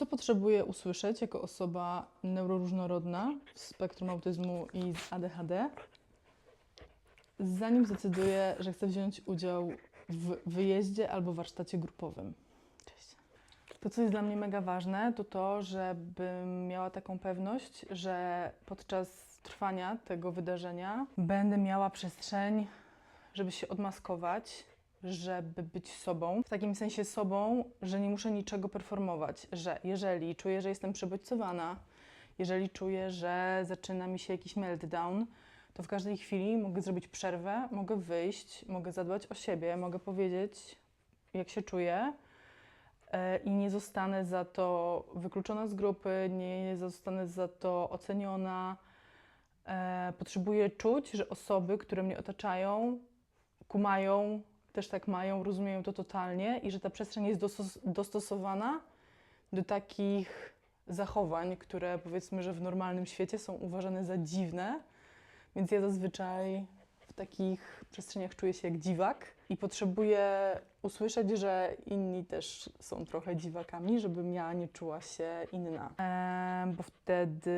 Co potrzebuję usłyszeć jako osoba neuroróżnorodna w spektrum autyzmu i z ADHD, zanim zdecyduję, że chcę wziąć udział w wyjeździe albo warsztacie grupowym? Cześć. To, co jest dla mnie mega ważne, to to, żebym miała taką pewność, że podczas trwania tego wydarzenia będę miała przestrzeń, żeby się odmaskować, żeby być sobą. W takim sensie sobą, że nie muszę niczego performować, że jeżeli czuję, że jestem przebodźcowana, jeżeli czuję, że zaczyna mi się jakiś meltdown, to w każdej chwili mogę zrobić przerwę, mogę wyjść, mogę zadbać o siebie, mogę powiedzieć, jak się czuję e, i nie zostanę za to wykluczona z grupy, nie zostanę za to oceniona. E, Potrzebuję czuć, że osoby, które mnie otaczają, kumają, też tak mają, rozumieją to totalnie i że ta przestrzeń jest dostos- dostosowana do takich zachowań, które powiedzmy, że w normalnym świecie są uważane za dziwne. Więc ja zazwyczaj w takich przestrzeniach czuję się jak dziwak i potrzebuję usłyszeć, że inni też są trochę dziwakami, żebym ja nie czuła się inna. Em, bo wtedy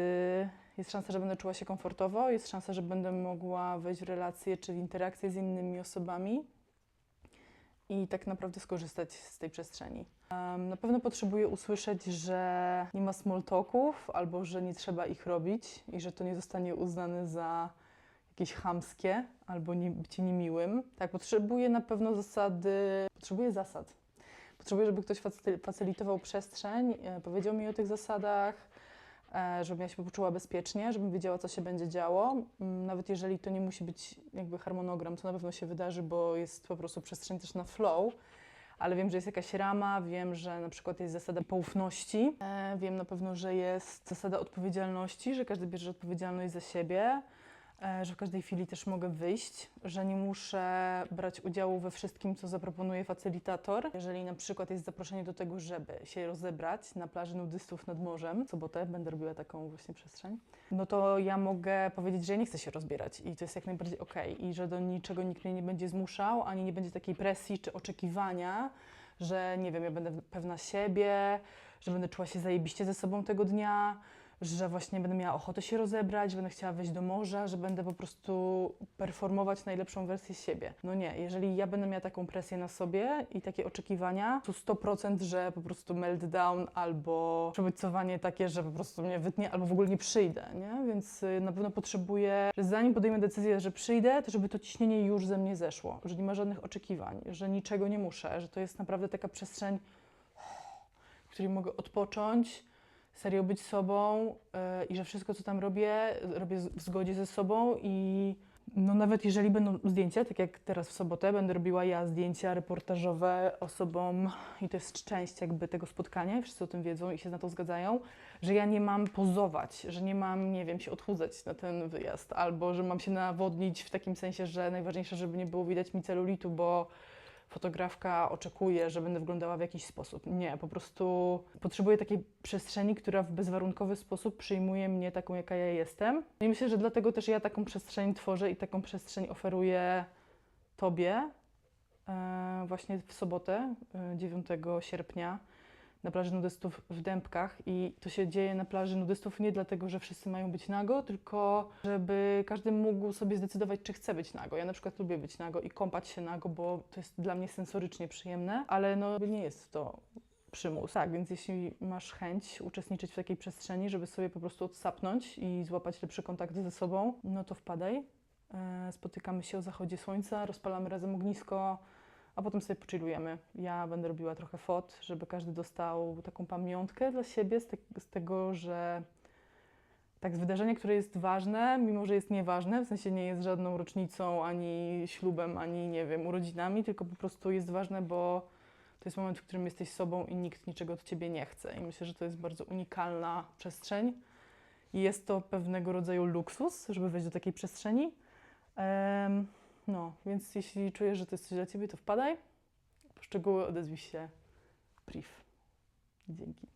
jest szansa, że będę czuła się komfortowo, jest szansa, że będę mogła wejść w relacje czy w interakcje z innymi osobami i tak naprawdę skorzystać z tej przestrzeni. Na pewno potrzebuję usłyszeć, że nie ma small talków albo że nie trzeba ich robić i że to nie zostanie uznane za jakieś chamskie albo nie, bycie niemiłym. Tak, potrzebuję na pewno zasady, potrzebuję zasad. Potrzebuję, żeby ktoś facy- facylitował przestrzeń, e, powiedział mi o tych zasadach, żebym ja się poczuła bezpiecznie, żebym wiedziała, co się będzie działo. Mm, Nawet jeżeli to nie musi być jakby harmonogram, to na pewno się wydarzy, bo jest po prostu przestrzeń też na flow. Ale wiem, że jest jakaś rama, wiem, że na przykład jest zasada poufności, e, wiem na pewno, że jest zasada odpowiedzialności, że każdy bierze odpowiedzialność za siebie, e, że w każdej chwili też mogę wyjść, że nie muszę brać udziału we wszystkim, co zaproponuje facylitator. Jeżeli na przykład jest zaproszenie do tego, żeby się rozebrać na plaży nudystów nad morzem, w sobotę będę robiła taką właśnie przestrzeń, no to ja mogę powiedzieć, że ja nie chcę się rozbierać i to jest jak najbardziej okej i że do niczego nikt mnie nie będzie zmuszał, ani nie będzie takiej presji czy oczekiwania, że nie wiem, ja będę pewna siebie, że będę czuła się zajebiście ze sobą tego dnia, że właśnie będę miała ochotę się rozebrać, będę chciała wejść do morza, że będę po prostu performować najlepszą wersję siebie. No nie, jeżeli ja będę miała taką presję na sobie i takie oczekiwania, to 100%, że po prostu meltdown albo przebodźcowanie takie, że po prostu mnie wytnie albo w ogóle nie przyjdę, nie? Więc y, na pewno potrzebuję, że zanim podejmę decyzję, że przyjdę, to żeby to ciśnienie już ze mnie zeszło, że nie ma żadnych oczekiwań, że niczego nie muszę, że to jest naprawdę taka przestrzeń, w której mogę odpocząć, serio być sobą yy, i że wszystko, co tam robię, robię w zgodzie ze sobą i no nawet jeżeli będą zdjęcia, tak jak teraz w sobotę, będę robiła ja zdjęcia reportażowe osobom i to jest część jakby tego spotkania, wszyscy o tym wiedzą i się na to zgadzają, że ja nie mam pozować, że nie mam, nie wiem, się odchudzać na ten wyjazd, albo że mam się nawodnić w takim sensie, że najważniejsze, żeby nie było widać mi celulitu, bo fotografka oczekuje, że będę wyglądała w jakiś sposób. Nie, po prostu potrzebuję takiej przestrzeni, która w bezwarunkowy sposób przyjmuje mnie taką, jaka ja jestem. No I myślę, że dlatego też ja taką przestrzeń tworzę i taką przestrzeń oferuję Tobie e, właśnie w sobotę, e, 9 sierpnia na plaży nudystów w Dębkach i to się dzieje na plaży nudystów nie dlatego, że wszyscy mają być nago, tylko żeby każdy mógł sobie zdecydować, czy chce być nago. Ja na przykład lubię być nago i kąpać się nago, bo to jest dla mnie sensorycznie przyjemne, ale no nie jest to przymus. Tak, więc jeśli masz chęć uczestniczyć w takiej przestrzeni, żeby sobie po prostu odsapnąć i złapać lepszy kontakt ze sobą, no to wpadaj. E, Spotykamy się o zachodzie słońca, rozpalamy razem ognisko, a potem sobie pochillujemy. Ja będę robiła trochę fot, żeby każdy dostał taką pamiątkę dla siebie z, te, z tego, że tak z wydarzenia, które jest ważne, mimo że jest nieważne, w sensie nie jest żadną rocznicą, ani ślubem, ani nie wiem, urodzinami, tylko po prostu jest ważne, bo to jest moment, w którym jesteś sobą i nikt niczego od ciebie nie chce. I myślę, że to jest bardzo unikalna przestrzeń. I jest to pewnego rodzaju luksus, żeby wejść do takiej przestrzeni. Em, no, więc jeśli czujesz, że to jest coś dla ciebie, to wpadaj. Po szczegóły odezwij się priv. Dzięki.